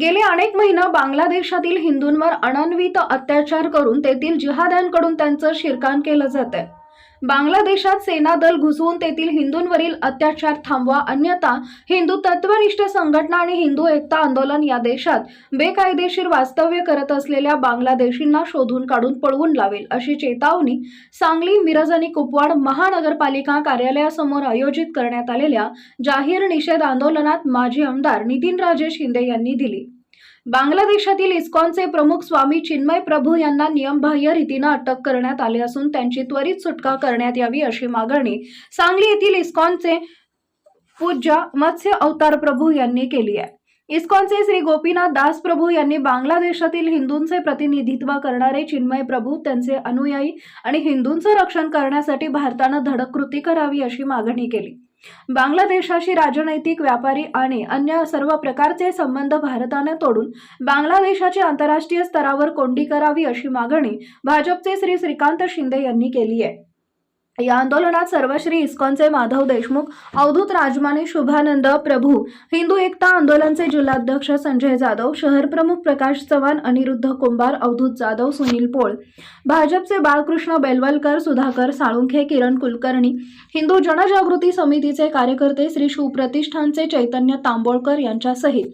गेले अनेक महिना बांगलादेशातील हिंदूंवर अनन्वित अत्याचार करून तेथील जिहाद्यांकडून त्यांचं शिरकाण केलं जात आहे बांगलादेशात सेना दल घुसवून तेथील हिंदूंवरील अत्याचार थांबवा अन्यथा हिंदू तत्वनिष्ठ संघटना आणि हिंदू एकता आंदोलन या देशात बेकायदेशीर वास्तव्य करत असलेल्या बांगलादेशींना शोधून काढून पळवून लावेल अशी चेतावणी सांगली मिरज आणि कुपवाड महानगरपालिका कार्यालयासमोर आयोजित करण्यात आलेल्या जाहीर निषेध आंदोलनात माजी आमदार नितीनराजे शिंदे यांनी दिली. बांगलादेशातील इस्कॉनचे प्रमुख स्वामी चिन्मय प्रभू यांना नियमबाह्य रीतीनं अटक करण्यात आले असून त्यांची त्वरित सुटका करण्यात यावी अशी मागणी सांगली येथील इस्कॉनचे पूज्य मत्स्य अवतार प्रभू यांनी केली आहे. इस्कॉनचे श्री गोपीनाथ दास प्रभू यांनी बांगलादेशातील हिंदूंचे प्रतिनिधित्व करणारे चिन्मय प्रभू त्यांचे अनुयायी आणि हिंदूंचं रक्षण करण्यासाठी भारतानं धडक कृती करावी अशी मागणी केली. बांगलादेशाशी राजनैतिक व्यापारी आणि अन्य सर्व प्रकारचे संबंध भारताने तोडून बांगलादेशाची आंतरराष्ट्रीय स्तरावर कोंडी करावी अशी मागणी भाजपचे श्री श्रीकांत शिंदे यांनी केली आहे. या आंदोलनात सर्वश्री इस्कॉनचे माधव देशमुख अवधूत राजमाने शुभानंद प्रभू हिंदू एकता आंदोलनचे जिल्हाध्यक्ष संजय जाधव शहर प्रमुख प्रकाश चव्हाण अनिरुद्ध कुंभार अवधूत जाधव सुनील पोळ. भाजपचे बाळकृष्ण बेलवलकर सुधाकर साळुंखे किरण कुलकर्णी हिंदू जनजागृती समितीचे कार्यकर्ते श्री सुप्रतिष्ठानचे चैतन्य तांबोळकर यांच्यासहित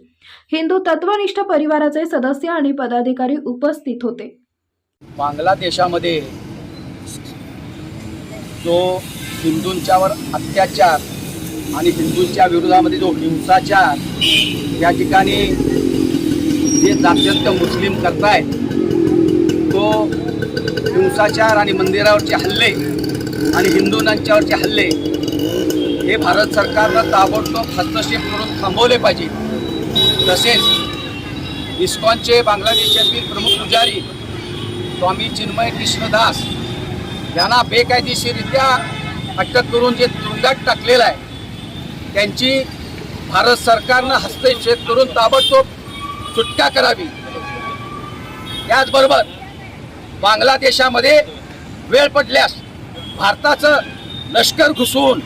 हिंदू तत्वनिष्ठ परिवाराचे सदस्य आणि पदाधिकारी उपस्थित होते. बांगलादेशामध्ये जो हिंदूंच्यावर अत्याचार आणि हिंदूंच्या विरोधामध्ये जो हिंसाचार या ठिकाणी जे जात्यंत मुस्लिम करतायत तो हिंसाचार आणि मंदिरावरचे हल्ले आणि हिंदूंच्यावरचे हल्ले हे भारत सरकारनं ताबडतोब हस्तक्षेप करून थांबवले पाहिजे. तसेच इस्कॉनचे बांगलादेशातील प्रमुख पुजारी स्वामी चिन्मय कृष्णदास यांना बेकायदेशीररित्या अटक करून जे तुरुंगात टाकलेलं आहे त्यांची भारत सरकारनं हस्तक्षेप करून ताबडतोब सुटका करावी. त्याचबरोबर बांगलादेशामध्ये वेळ पडल्यास भारताचं लष्कर घुसवून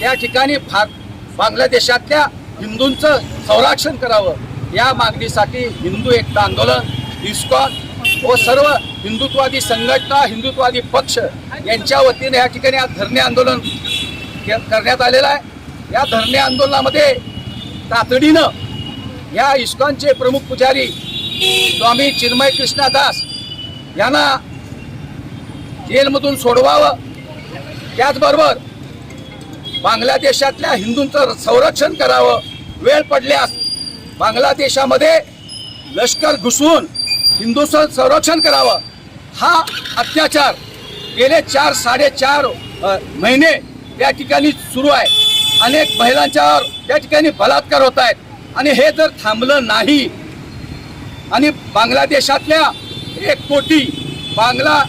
त्या ठिकाणी भार बांगलादेशातल्या हिंदूंचं संरक्षण करावं या मागणीसाठी हिंदू एकता आंदोलन इस्कॉन व सर्व हिंदुत्वादी संघटना हिंदुत्वादी पक्ष यांच्या वतीने या ठिकाणी आज धरणे आंदोलन के- करण्यात आलेलं आहे. या धरणे आंदोलनामध्ये तातडीनं या इस्कॉनचे प्रमुख पुजारी स्वामी चिन्मय कृष्णादास यांना जेलमधून सोडवावं. त्याचबरोबर बांगलादेशातल्या हिंदूंचं संरक्षण करावं. वेळ पडल्यास बांगलादेशामध्ये लष्कर घुसवून हिंदूचं संरक्षण करावं. हा अत्याचार गेले चार साडेचार महिने या ठिकाणी सुरू आहे. अनेक महिलांच्यावर या ठिकाणी बलात्कार होत आहेत. आणि हे जर थांबलं नाही आणि बांगलादेशातल्या एक कोटी बांगला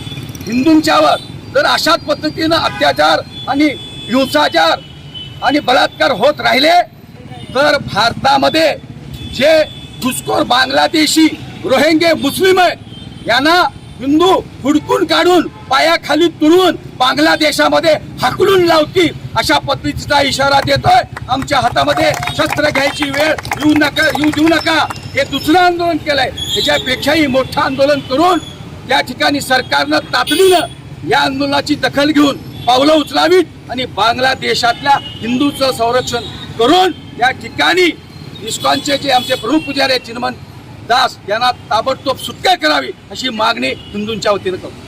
हिंदूंच्यावर जर अशाच पद्धतीनं अत्याचार आणि हिंसाचार आणि बलात्कार होत राहिले तर भारतामध्ये जे घुसखोर बांगलादेशी रोहिंगे मुस्लिम आहेत यांना हिंदू हुडकून काढून पायाखाली तुरून बांगलादेशामध्ये हकलून लावतील अशा पद्धतीचा इशारा देतोय. आमच्या हातामध्ये शस्त्र घ्यायची वेळ येऊ नका येऊ देऊ नका. हे दुसरं आंदोलन केलंय. त्याच्यापेक्षाही मोठं आंदोलन करून त्या ठिकाणी सरकारनं तातडीनं या आंदोलनाची दखल घेऊन पावलं उचलावीत आणि बांगलादेशातल्या हिंदूचं संरक्षण करून या ठिकाणी इस्कॉनचे जे आमचे प्रमुख पुजारी चिन्मन दास यांना ताबडतोब सुटका करावी अशी मागणी हिंदूंच्या वतीनं करतो.